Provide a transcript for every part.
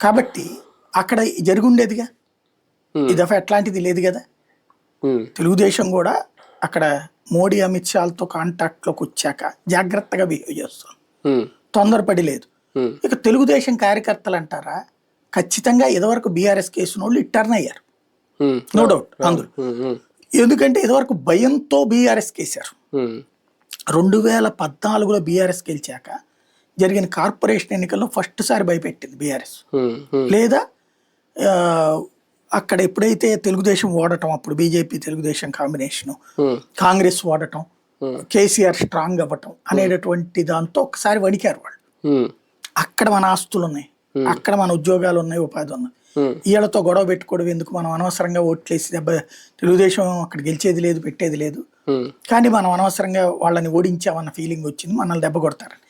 కాబట్టి అక్కడ జరుగుండేదిగా. ఈ దఫా ఎట్లాంటిది లేదు కదా? తెలుగుదేశం కూడా అక్కడ మోడీ అమిత్ షాలతో కాంటాక్ట్లోకి వచ్చాక జాగ్రత్తగా బిహేవ్ చేస్తుంది ఉమ్, తొందరపడి లేదు ఇక తెలుగుదేశం కార్యకర్తలు అంటారా? ఖచ్చితంగా ఇదివరకు బీఆర్ఎస్ కేసు వాళ్ళు టర్న్ అయ్యారు నో డౌట్ అందులో ఎందుకంటే ఇదివరకు భయంతో బీఆర్ఎస్ కేసారు. రెండు వేల పద్నాలుగులో బీఆర్ఎస్ గెలిచాక జరిగిన కార్పొరేషన్ ఎన్నికల్లో ఫస్ట్ సారి భయపెట్టింది బీఆర్ఎస్. లేదా అక్కడ ఎప్పుడైతే తెలుగుదేశం ఓడటం అప్పుడు బీజేపీ తెలుగుదేశం కాంబినేషను కాంగ్రెస్ ఓడటం. కేసీఆర్ స్ట్రాంగ్ అవ్వటం అనేటటువంటి దాంతో ఒకసారి వణికారు వాళ్ళు. అక్కడ మన ఆస్తులు ఉన్నాయి. అక్కడ మన ఉద్యోగాలు ఉన్నాయి ఉపాధి ఉన్నాయి ఉమ్, వీళ్ళతో గొడవ పెట్టుకోవడం ఎందుకు? మనం అనవసరంగా ఓట్లేసి దెబ్బ తెలుగుదేశం అక్కడ గెలిచేది లేదు పెట్టేది లేదు. కానీ మనం అనవసరంగా వాళ్ళని ఓడించామన్న ఫీలింగ్ వచ్చింది మనల్ని దెబ్బ కొడతారని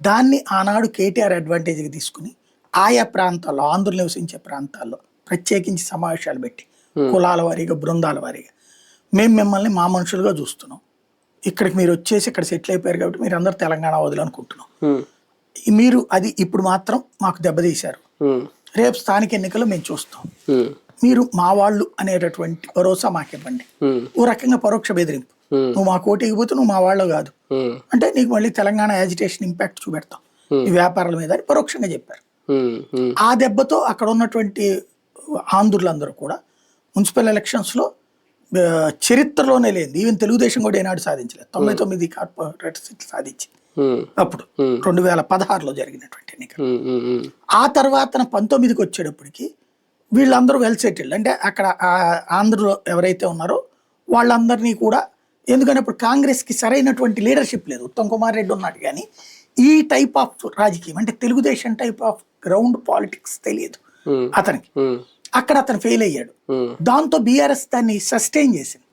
దాన్ని ఆనాడు కేటీఆర్ అడ్వాంటేజ్గా తీసుకుని ఆయా ప్రాంతాల్లో ఆంధ్రులు నివసించే ప్రాంతాల్లో ప్రత్యేకించి సమావేశాలు పెట్టి కులాల వారీగా బృందాల వారీగా మేము మిమ్మల్ని మా మనుషులుగా చూస్తున్నాం. ఇక్కడికి మీరు వచ్చేసి ఇక్కడ సెటిల్ అయిపోయారు కాబట్టి మీరు అందరు తెలంగాణ వదిలనుకుంటున్నాం మీరు అది ఇప్పుడు మాత్రం మాకు దెబ్బతీశారు రేపు స్థానిక ఎన్నికల్లో మేము చూస్తాం. మీరు మా వాళ్ళు అనేటటువంటి భరోసా మాకివ్వండి. ఉమ్, ఓ రకంగా పరోక్ష బెదిరింపు. నువ్వు మా కోటికి పోతే నువ్వు మా వాళ్ళు కాదు. ఉమ్, అంటే నీకు మళ్ళీ తెలంగాణ యాజిటేషన్ ఇంపాక్ట్ చూపెడతాం. ఈ వ్యాపారాల మీద అని పరోక్షంగా చెప్పారు. ఆ దెబ్బతో అక్కడ ఉన్నటువంటి ఆంధ్రులందరూ కూడా మున్సిపల్ ఎలక్షన్స్లో చరిత్రలోనే లేదు ఈవెన్ తెలుగుదేశం కూడా ఏనాడు సాధించలేదు. తొంభై తొమ్మిది కార్పొరేట్ సీట్లు సాధించింది. అప్పుడు రెండు వేల పదహారులో జరిగినటువంటి ఉమ్, ఆ తర్వాత పంతొమ్మిదికి వచ్చేటప్పటికి వీళ్ళందరూ వెల్ సెటిల్డ్ అంటే అక్కడ ఆంధ్రలో ఎవరైతే ఉన్నారో వాళ్ళందరినీ కూడా ఎందుకంటే ఇప్పుడు కాంగ్రెస్కి సరైనటువంటి లీడర్షిప్ లేదు. ఉత్తమ్ కుమార్ రెడ్డి ఉన్నాడు కానీ ఈ టైప్ ఆఫ్ రాజకీయం అంటే Telugu Desam type of ground politics తెలియదు అతనికి. అక్కడ అతను ఫెయిల్ అయ్యాడు. దాంతో బీఆర్ఎస్ దాన్ని సస్టైన్ చేసింది.